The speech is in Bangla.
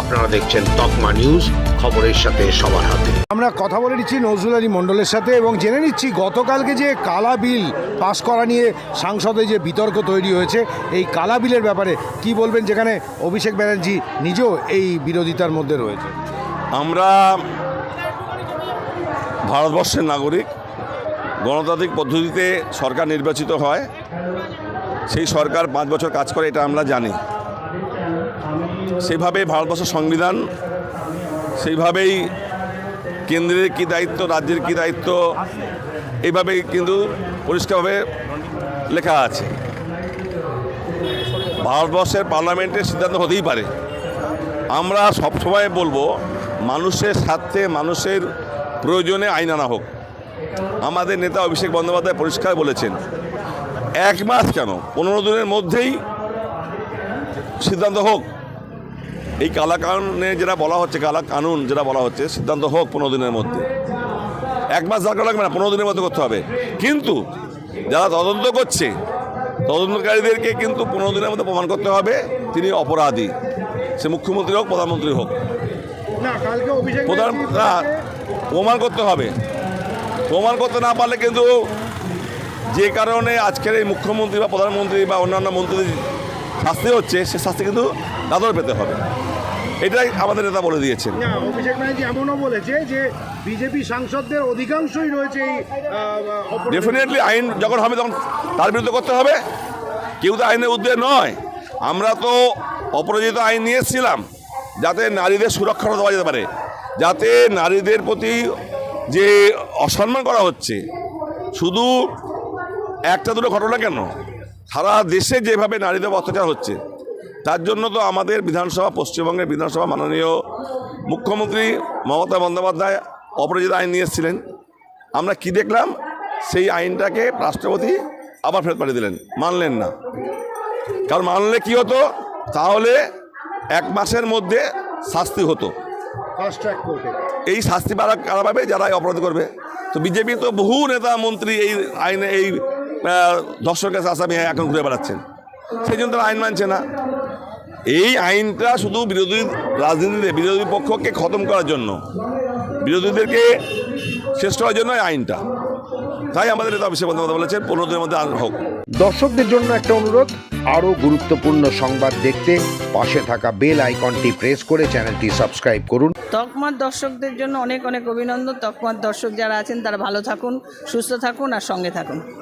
আপনারা দেখছেন তকমা নিউজ খবরের সাথে সবার হাতে। আমরা কথা বলে নিচ্ছি নজরুল আলী মণ্ডলের সাথে এবং জেনে নিচ্ছি গতকালকে যে কালা বিল পাশ করা নিয়ে সাংসদে যে বিতর্ক তৈরি হয়েছে এই কালা বিলের ব্যাপারে কি বলবেন যেখানে অভিষেক ব্যানার্জি নিজেও এই বিরোধিতার মধ্যে রয়েছে? আমরা ভারতবর্ষের নাগরিক গণতান্ত্রিক পদ্ধতিতে সরকার নির্বাচিত হয়। সেই সরকার পাঁচ বছর কাজ করে এটা আমরা জানি। সেইভাবে ভারতবর্ষের সংবিধান, সেইভাবেই কেন্দ্রের কী দায়িত্ব, রাজ্যের কী দায়িত্ব এইভাবে কিন্তু পরিষ্কারভাবে লেখা আছে। ভারতবর্ষের পার্লামেন্টের সিদ্ধান্ত হতেই পারে। আমরা সবসময় বলব, মানুষের স্বার্থে মানুষের প্রয়োজনে আইন আনা হোক। আমাদের নেতা অভিষেক বন্দ্যোপাধ্যায় পরিষ্কার বলেছেন, এক মাস কেন? পনেরো দিনের মধ্যেই সিদ্ধান্ত হোক। এই কালা কানুনে যেটা বলা হচ্ছে কালা কানুন যেটা বলা হচ্ছে সিদ্ধান্ত হোক পনেরো দিনের মধ্যে। এক মাস দরকার লাগবে না পনেরো দিনের মধ্যে করতে হবে। কিন্তু যারা তদন্ত করছে তদন্তকারীদেরকে কিন্তু পনেরো দিনের মধ্যে প্রমাণ করতে হবে তিনি অপরাধী। সে মুখ্যমন্ত্রী হোক প্রধানমন্ত্রী হোক। প্রধান প্রমাণ করতে হবে। প্রমাণ করতে না পারলে কিন্তু যে কারণে আজকের এই মুখ্যমন্ত্রী বা প্রধানমন্ত্রী বা অন্যান্য মন্ত্রীদের শাস্তি হচ্ছে সে শাস্তি কিন্তু দাদর পেতে হবে। এটাই আমাদের নেতা বলে দিয়েছেন। না অভিষেক ব্যানার্জি এমনও বলেছে যে বিজেপি সাংসদদের অধিকাংশই রয়েছে এই ডেফিনেটলি আইন যখন হবে তখন তার বিরুদ্ধে করতে হবে। কেউ তো আইনের উদ্যোগ নয়। আমরা তো অপরাজিত আইন নিয়ে এসেছিলাম যাতে নারীদের সুরক্ষা দেওয়া যেতে পারে যাতে নারীদের প্রতি যে অসম্মান করা হচ্ছে শুধু একটা দুটো ঘটনা কেন? সারা দেশে যেভাবে নারীদের অত্যাচার হচ্ছে তার জন্য তো আমাদের বিধানসভা পশ্চিমবঙ্গের বিধানসভা মাননীয় মুখ্যমন্ত্রী মমতা বন্দ্যোপাধ্যায় অপরাজিত আইন নিয়ে এসেছিলেন। আমরা কি দেখলাম? সেই আইনটাকে রাষ্ট্রপতি আবার ফেরত পাঠিয়ে দিলেন। মানলেন না। কারণ মানলে কি হতো? তাহলে এক মাসের মধ্যে শাস্তি হতো। এই শাস্তি পারা কারা পাবে যারা অপরাধ করবে। তো বিজেপি তো বহু নেতা মন্ত্রী এই আইনে এই আহ, ধর্ষকের আসামি এখন ঘুরে বেড়াচ্ছেন। সেই জন্য তারা আইন মানছে না। এই আইনটা শুধু বিরোধী রাজনীতিতে বিরোধী পক্ষকে খতম করার জন্য। বিরোধীদেরকে শেষ করার জন্য আইনটা। তাই আমাদের নেতা অভিষেক বন্দ্যোপাধ্যায় বলেছেন পনেরো দিনের মধ্যে আইন হোক। দর্শকদের জন্য একটা অনুরোধ আরও গুরুত্বপূর্ণ সংবাদ দেখতে পাশে থাকা বেল আইকনটি প্রেস করে চ্যানেলটি সাবস্ক্রাইব করুন। তকমার দর্শকদের জন্য অনেক অনেক অভিনন্দন। তকমার দর্শক যারা আছেন তারা ভালো থাকুন সুস্থ থাকুন আর সঙ্গে থাকুন।